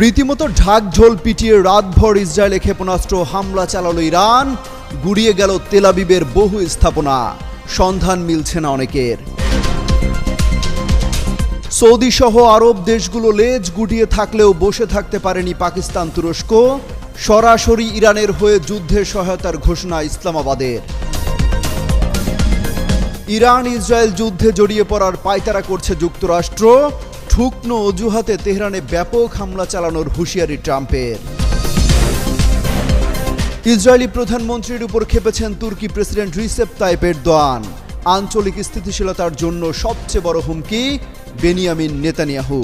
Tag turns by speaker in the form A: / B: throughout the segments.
A: রীতিমতো ঢাকঝোল পিটিয়ে রাতভর ইসরায়েলে ক্ষেপণাস্ত্র হামলা চালাল ইরান গুড়িয়ে গেল তেলাবিবের বহু স্থাপনা সন্ধান মিলছে না অনেকের সৌদি সহ আরব দেশগুলো লেজ গুটিয়ে থাকলেও বসে থাকতে পারেনি পাকিস্তান তুরস্ক সরাসরি ইরানের হয়ে যুদ্ধে সহায়তার ঘোষণা ইসলামাবাদের ইরান ইসরায়েল যুদ্ধে জড়িয়ে পড়ার পায়তারা করছে যুক্তরাষ্ট্র ঠুকনো অজুহাতে তেহরানে ব্যাপক হামলা চালানোর হুঁশিয়ারি ট্রাম্পের ইসরায়েলি প্রধানমন্ত্রীর উপর খেপেছেন তুর্কি প্রেসিডেন্ট রিসেপ তাইপের দোয়ান আঞ্চলিক স্থিতিশীলতার জন্য সবচেয়ে বড় হুমকি বেনিয়ামিন নেতানিয়াহু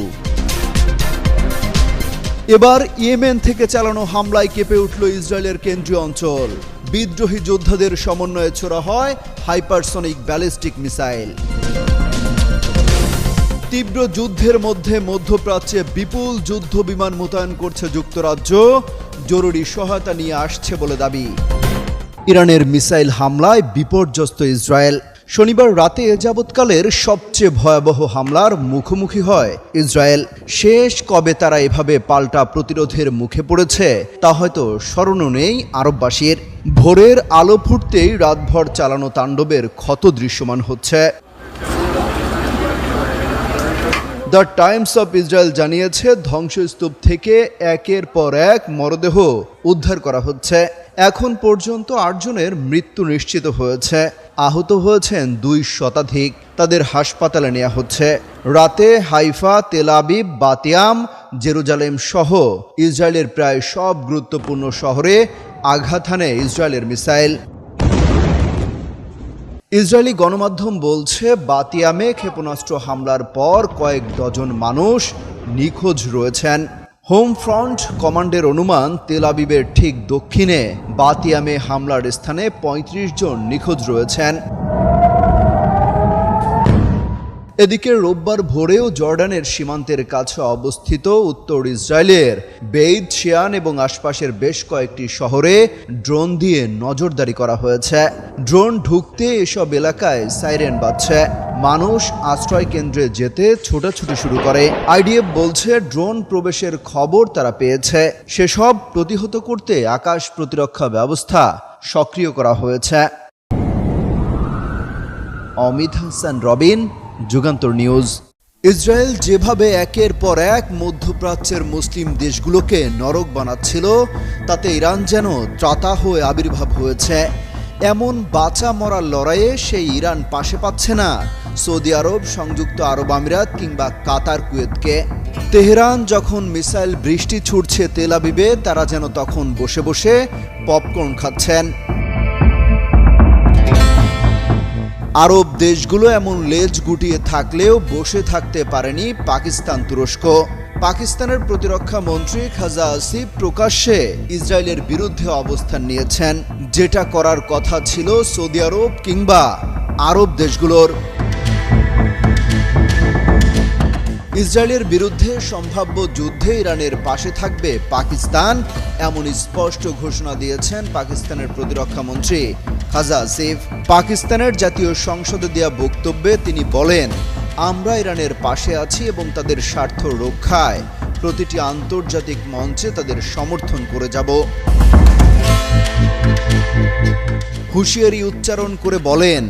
A: এবার ইয়েমেন থেকে চালানো হামলায় কেঁপে উঠল ইসরায়েলের কেন্দ্রীয় অঞ্চল বিদ্রোহী যোদ্ধাদের সমন্বয়ে ছোড়া হয় হাইপারসনিক ব্যালিস্টিক মিসাইল তীব্র যুদ্ধের মধ্যে মধ্যপ্রাচ্যে বিপুল যুদ্ধ বিমান মোতায়েন করছে যুক্তরাজ্য জরুরি সহায়তা নিয়ে আসছে বলে দাবি ইরানের মিসাইল হামলায় বিপর্যস্ত ইসরায়েল শনিবার রাতে যাবৎকালের সবচেয়ে ভয়াবহ হামলার মুখোমুখি হয় ইসরায়েল শেষ কবে তারা এভাবে পাল্টা প্রতিরোধের মুখে পড়েছে তা হয়তো স্মরণও নেই আরববাসীর ভোরের আলো ফুটতেই রাতভর চালানো তাণ্ডবের ক্ষত দৃশ্যমান হচ্ছে দ্য টাইমস অফ ইসরায়েল জানিয়েছে ধ্বংসস্তূপ থেকে একের পর এক মরদেহ উদ্ধার করা হচ্ছে এখন পর্যন্ত আটজনের মৃত্যু নিশ্চিত হয়েছে আহত হয়েছেন দুই শতাধিক তাদের হাসপাতালে নেওয়া হচ্ছে রাতে হাইফা তেলাবিব বাতিয়াম জেরুজালেম সহ ইসরায়েলের প্রায় সব গুরুত্বপূর্ণ শহরে আঘাত হানে ইসরায়েলের মিসাইল ইসরায়েলি গণমাধ্যম বলছে বাতিয়ামে ক্ষেপণাস্ত্র হামলার পর কয়েক ডজন মানুষ নিখোঁজ রয়েছেন হোম ফ্রন্ট কমান্ডের অনুমান তেলাবিবের ঠিক দক্ষিণে বাতিয়ামে হামলার স্থানে ৩৫ জন নিখোঁজ রয়েছেন এদিকে রোববার ভোরেও জর্ডানের সীমান্তের কাছে অবস্থিত উত্তর ইসরায়েলের বেইদ শিয়ান এবং আশপাশের বেশ কয়েকটি শহরে ড্রোন দিয়ে নজরদারি করা হয়েছে ড্রোন ঢুকতে এসব এলাকায় সাইরেন বাজছে মানুষ আশ্রয় কেন্দ্রে যেতে ছোটাছুটি শুরু করে আইডিএফ বলছে ড্রোন প্রবেশের খবর তারা পেয়েছে সেসব প্রতিহত করতে আকাশ প্রতিরক্ষা ব্যবস্থা সক্রিয় করা হয়েছে অমিত হাসান রবিন যুগান্তর নিউজ ইসরায়েল যেভাবে একের পর এক মধ্যপ্রাচ্যের মুসলিম দেশগুলোকে নরক বানাচ্ছিল তাতে ইরান যেন ত্রাতা হয়ে আবির্ভাব হয়েছে এমন বাঁচা মরার লড়াইয়ে সেই ইরান পাশে পাচ্ছে না সৌদি আরব সংযুক্ত আরব আমিরাত কিংবা কাতার কুয়েতকে তেহরান যখন মিসাইল বৃষ্টি ছুটছে তেল আবিবে তারা যেন তখন বসে বসে পপকর্ন খাচ্ছেন আরব দেশগুলো এমন লেজ গুটিয়ে থাকলেও বসে থাকতে পারেনি পাকিস্তান তুরস্ক পাকিস্তানের প্রতিরক্ষা মন্ত্রী খাজা আসিফ প্রকাশ্যে ইসরায়েলের বিরুদ্ধে অবস্থান নিয়েছেন যেটা করার কথা ছিল সৌদি আরব কিংবা আরব দেশগুলোর ইসরায়েলের বিরুদ্ধে সম্ভাব্য যুদ্ধে ইরানের পাশে থাকবে পাকিস্তান এমন স্পষ্ট ঘোষণা দিয়েছেন পাকিস্তানের প্রতিরক্ষা মন্ত্রী খাজা আসিফ পাকিস্তানের জাতীয় সংসদে দেওয়া বক্তব্যে তিনি বলেন আমরা ইরানের পাশে আছি এবং তাদের স্বার্থ রক্ষায় প্রতিটি আন্তর্জাতিক মঞ্চে তাদের সমর্থন করে যাব হুঁশিয়ারি উচ্চারণ করে বলেন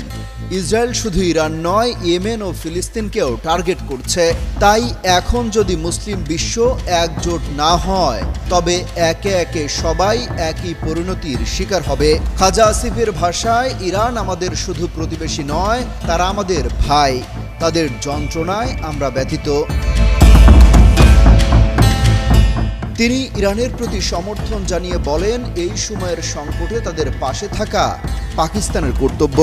A: ইসরায়েল শুধু ইরান নয় ইয়েমেন ও ফিলিস্তিনকেও টার্গেট করছে তাই এখন যদি মুসলিম বিশ্ব একজোট না হয় তবে একে একে সবাই একই পরিণতির শিকার হবে খাজা আসিফের ভাষায় ইরান আমাদের শুধু প্রতিবেশী নয় তারা আমাদের ভাই তাদের যন্ত্রণায় আমরা ব্যথিত তিনি ইরানের প্রতি সমর্থন জানিয়ে বলেন এই সময়ের সংকটে তাদের পাশে থাকা পাকিস্তানের কর্তব্য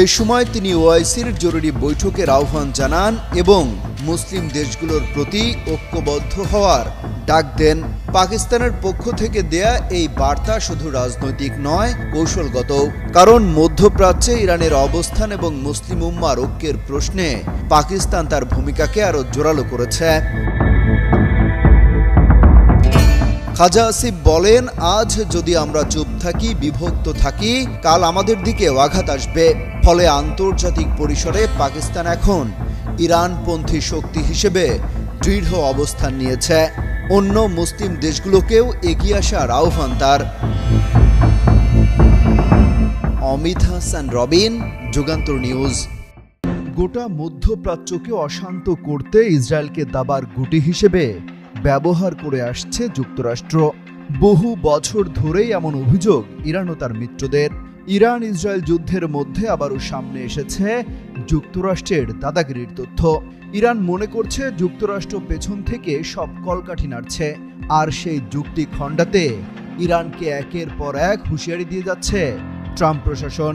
A: এই সময় তিনি ওআইসির জরুরি বৈঠকের আহ্বান জানান এবং মুসলিম দেশগুলোর প্রতি ঐক্যবদ্ধ হওয়ার ডাক দেন পাকিস্তানের পক্ষ থেকে দেয়া এই বার্তা শুধু রাজনৈতিক নয় কৌশলগত কারণ মধ্যপ্রাচ্যে ইরানের অবস্থান এবং মুসলিম উম্মার ঐক্যের প্রশ্নে পাকিস্তান তার ভূমিকাকে আরও জোরালো করেছে খাজা আসিফ বলেন আজ যদি আমরা চুপ থাকি বিভক্ত থাকি কাল আমাদের দিকে আঘাত আসবে ফলে আন্তর্জাতিক পরিসরে পাকিস্তান এখন ইরানপন্থী শক্তি হিসেবে দৃঢ় অবস্থান নিয়েছে অন্য মুসলিম দেশগুলোকেও এগিয়ে আসার আহ্বান তার অমিত হাসান রবিন যুগান্তর নিউজ গোটা মধ্যপ্রাচ্যকে অশান্ত করতে ইসরায়েলকে দাবার গুটি হিসেবে ব্যবহার করে আসছে যুক্তরাষ্ট্র বহু বছর ধরেই এমন অভিযোগ ইরান ও তার মিত্রদের ইরান ইসরায়েল যুদ্ধের মধ্যে আবারও সামনে এসেছে যুক্তরাষ্ট্রের দাদাগিরির তথ্য ইরান মনে করছে যুক্তরাষ্ট্র পেছন থেকে সব কলকাঠি নাড়ছে আর সেই যুক্তি খণ্ডাতে ইরানকে একের পর এক হুঁশিয়ারি দিয়ে যাচ্ছে ট্রাম্প প্রশাসন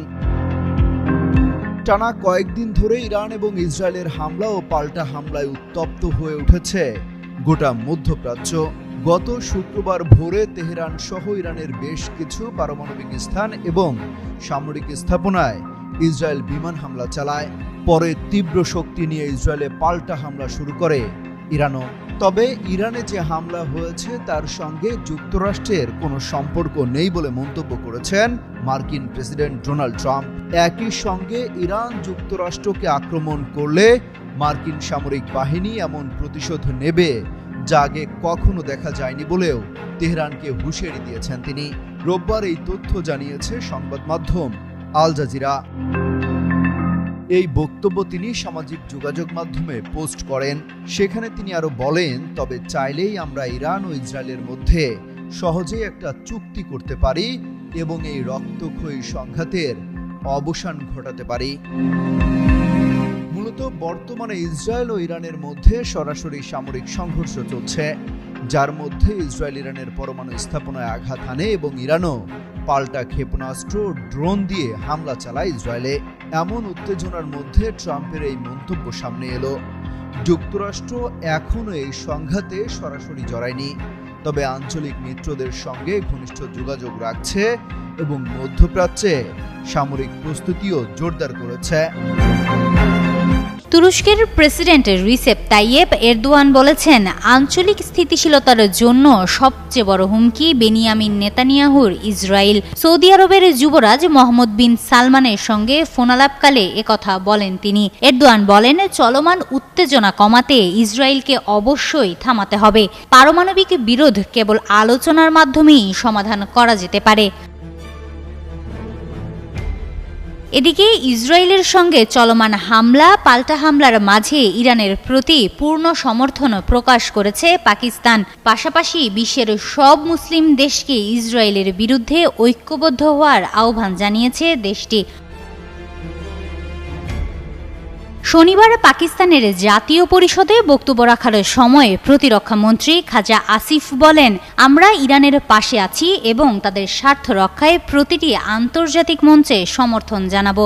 A: টানা কয়েকদিন ধরে ইরান এবং ইসরায়েলের হামলা ও পাল্টা হামলায় উত্তপ্ত হয়ে উঠেছে গোটা মধ্যপ্রাচ্য গত শুক্রবার ভোরে তেহরান সহ ইরানের বেশ কিছু পারমাণবিক স্থান এবং সামরিক স্থাপনায় ইসরায়েল বিমান হামলা চালায় পরে তীব্র শক্তি নিয়ে ইসরায়েলে পাল্টা হামলা শুরু করে ইরানও তবে ইরানে যে হামলা হয়েছে তার সঙ্গে যুক্তরাষ্ট্রের কোনো সম্পর্ক নেই বলে মন্তব্য করেছেন মার্কিন প্রেসিডেন্ট ডোনাল্ড ট্রাম্প একই সঙ্গে ইরান যুক্তরাষ্ট্রকে আক্রমণ করলে মার্কিন সামরিক বাহিনী এমন প্রতিশোধ নেবে যা আগে কখনো দেখা যায়নি বলেও তেহরানকে হুঁশিয়ারি দিয়েছেন তিনি রোববার এই তথ্য জানিয়েছে সংবাদ মাধ্যম আল জাজিরা এই বক্তব্য তিনি সামাজিক যোগাযোগ মাধ্যমে পোস্ট করেন সেখানে তিনি আরও বলেন তবে চাইলেই আমরা ইরান ও ইসরায়েলের মধ্যে সহজেই একটা চুক্তি করতে পারি এবং এই রক্তক্ষয়ী সংঘাতের অবসান ঘটাতে পারি মূলত বর্তমানে ইসরায়েল ও ইরানের মধ্যে সরাসরি সামরিক সংঘর্ষ চলছে যার মধ্যে ইসরায়েল ইরানের পরমাণু স্থাপনায় আঘাত আনে এবং ইরানও পাল্টা ক্ষেপণাস্ত্র ড্রোন দিয়ে হামলা চালায় ইসরায়েলে এমন উত্তেজনার মধ্যে ট্রাম্পের এই মন্তব্য সামনে এলো যুক্তরাষ্ট্র এখনও এই সংঘাতে সরাসরি জড়ায়নি তবে আঞ্চলিক মিত্রদের সঙ্গে ঘনিষ্ঠ যোগাযোগ রাখছে এবং মধ্যপ্রাচ্যে সামরিক প্রস্তুতিও জোরদার করেছে
B: তুরস্কের প্রেসিডেন্ট রিসেপ তাইয়েব এরদোয়ান বলেছেন আঞ্চলিক স্থিতিশীলতার জন্য সবচেয়ে বড় হুমকি বেনিয়ামিন নেতানিয়াহুর ইসরায়েল সৌদি আরবের যুবরাজ মোহাম্মদ বিন সালমানের সঙ্গে ফোনালাপকালে একথা বলেন তিনি এরদোয়ান বলেন চলমান উত্তেজনা কমাতে ইসরায়েলকে অবশ্যই থামাতে হবে পারমাণবিক বিরোধ কেবল আলোচনার মাধ্যমেই সমাধান করা যেতে পারে এদিকে ইসরায়েলের সঙ্গে চলমান হামলা পাল্টা হামলার মাঝে ইরানের প্রতি পূর্ণ সমর্থন প্রকাশ করেছে পাকিস্তান পাশাপাশি বিশ্বের সব মুসলিম দেশকে ইসরায়েলের বিরুদ্ধে ঐক্যবদ্ধ হওয়ার আহ্বান জানিয়েছে দেশটি শনিবার পাকিস্তানের জাতীয় পরিষদে বক্তব্য রাখার সময়ে প্রতিরক্ষামন্ত্রী খাজা আসিফ বলেন আমরা ইরানের পাশে আছি এবং তাদের স্বার্থ রক্ষায় প্রতিটি আন্তর্জাতিক মঞ্চে সমর্থন জানাবো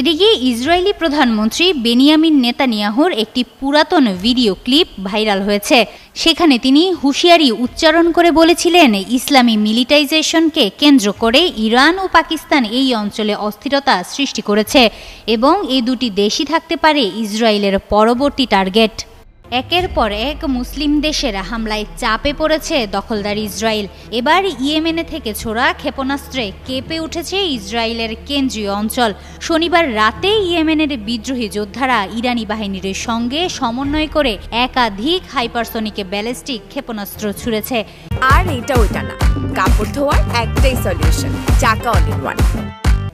B: এদিকে ইসরায়েলি প্রধানমন্ত্রী বেনিয়ামিন নেতানিয়াহুর একটি পুরাতন ভিডিও ক্লিপ ভাইরাল হয়েছে সেখানে তিনি হুঁশিয়ারি উচ্চারণ করে বলেছিলেন ইসলামী মিলিটাইজেশনকে কেন্দ্র করে ইরান ও পাকিস্তান এই অঞ্চলে অস্থিরতা সৃষ্টি করেছে এবং এই দুটি দেশই থাকতে পারে ইসরায়েলের পরবর্তী টার্গেট একের পর এক মুসলিম দেশের হামলায় চাপে পড়েছে দখলদার ইসরায়েল এবার ইয়েমেনে থেকে ছোড়া ক্ষেপণাস্ত্রে কেঁপে উঠেছে ইসরায়েলের কেন্দ্রীয় অঞ্চল শনিবার রাতে ইয়েমেনের বিদ্রোহী যোদ্ধারা ইরানি বাহিনীর সঙ্গে সমন্বয় করে একাধিক হাইপারসনিক ব্যালিস্টিক ক্ষেপণাস্ত্র ছুড়েছে আর এটা ওইটা না কাপড় ধোয়ার একটাই সলিউশন চাকা অল ওয়ান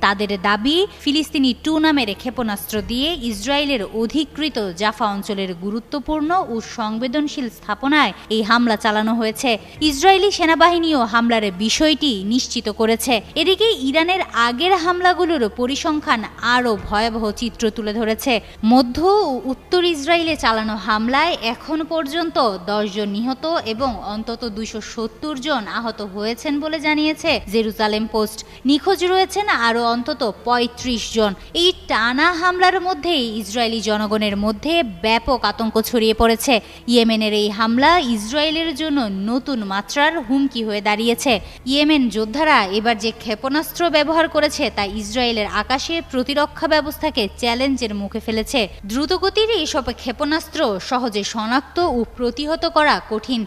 B: তাদের দাবি ফিলিস্তিনি টু নামের ক্ষেপণাস্ত্র দিয়ে ইসরায়েলের অধিকৃত জাফা অঞ্চলের গুরুত্বপূর্ণ ও সংবেদনশীল স্থাপনায় এই হামলা চালানো হয়েছে ইসরায়েলি সেনাবাহিনীও হামলার বিষয়টি নিশ্চিত করেছে এদিকে ইরানের আগের হামলাগুলোর পরিসংখ্যান আরও ভয়াবহ চিত্র তুলে ধরেছে মধ্য ও উত্তর ইসরায়েলে চালানো হামলায় এখন পর্যন্ত দশজন নিহত এবং অন্তত দুইশো জন আহত হয়েছেন বলে জানিয়েছে জেরুজালেম পোস্ট নিখোঁজ রয়েছেন আরও অন্তত ৩৫ জন এই টানা হামলার মধ্যেই ইসরায়েলি জনগণের মধ্যে ব্যাপক আতঙ্ক ছড়িয়ে পড়েছে ইয়েমেনের এই হামলা ইসরায়েলের জন্য নতুন মাত্রার হুমকি হয়ে দাঁড়িয়েছে ইয়েমেন যোদ্ধারা এবার যে ক্ষেপণাস্ত্র ব্যবহার করেছে তা ইসরায়েলের আকাশে প্রতিরক্ষা ব্যবস্থাকে চ্যালেঞ্জের মুখে ফেলেছে দ্রুতগতির এইসব ক্ষেপণাস্ত্র সহজে শনাক্ত ও প্রতিহত করা কঠিন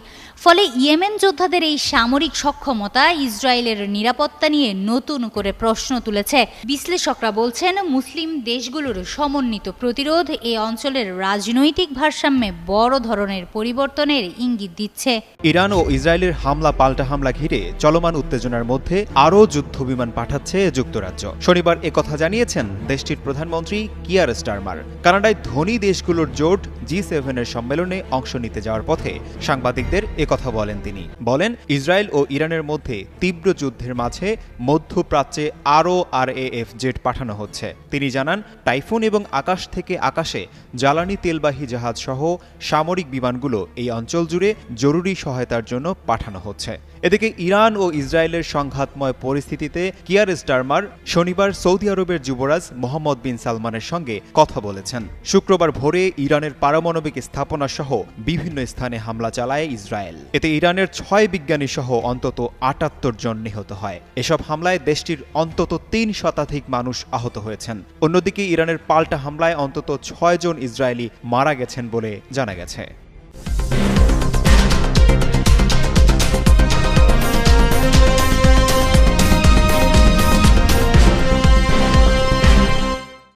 B: ফলে ইয়েমেন যোদ্ধাদের এই সামরিক সক্ষমতা ইসরায়েলের নিরাপত্তা নিয়ে নতুন করে প্রশ্ন তুলেছে হচ্ছে বিশ্লেষকরা বলছেন মুসলিম দেশগুলোর সমন্বিত প্রতিরোধ এ অঞ্চলের রাজনৈতিক ভারসাম্যে বড় ধরনের পরিবর্তনের ইঙ্গিত দিচ্ছে
A: ইরান ও ইসরায়েলের হামলা পাল্টা হামলা ঘিরে চলমান উত্তেজনার মধ্যে আরও যুদ্ধ বিমান পাঠাচ্ছে যুক্তরাজ্য শনিবার কথা জানিয়েছেন দেশটির প্রধানমন্ত্রী কিয়ার স্টারমার কানাডায় ধনী দেশগুলোর জোট জি সেভেনের সম্মেলনে অংশ নিতে যাওয়ার পথে সাংবাদিকদের একথা বলেন তিনি বলেন ইসরায়েল ও ইরানের মধ্যে তীব্র যুদ্ধের মাঝে মধ্যপ্রাচ্যে আরও আর আরএএফ জেট পাঠানো হচ্ছে তিনি জানান টাইফুন এবং আকাশ থেকে আকাশে জ্বালানি তেলবাহী জাহাজ সহ সামরিক বিমানগুলো এই অঞ্চল জুড়ে জরুরি সহায়তার জন্য পাঠানো হচ্ছে এদিকে ইরান ও ইসরায়েলের সংঘাতময় পরিস্থিতিতে কিয়ার স্টারমার শনিবার সৌদি আরবের যুবরাজ মোহাম্মদ বিন সালমানের সঙ্গে কথা বলেছেন শুক্রবার ভোরে ইরানের পারমাণবিক স্থাপনা সহ বিভিন্ন স্থানে হামলা চালায় ইসরায়েল এতে ইরানের ছয় বিজ্ঞানী সহ অন্তত আটাত্তর জন নিহত হয় এসব হামলায় দেশটির অন্তত তিন শতাধিক মানুষ আহত হয়েছেন অন্যদিকে ইরানের পাল্টা হামলায় অন্তত ছয় জন ইসরায়েলি মারা গেছেন বলে জানা গেছে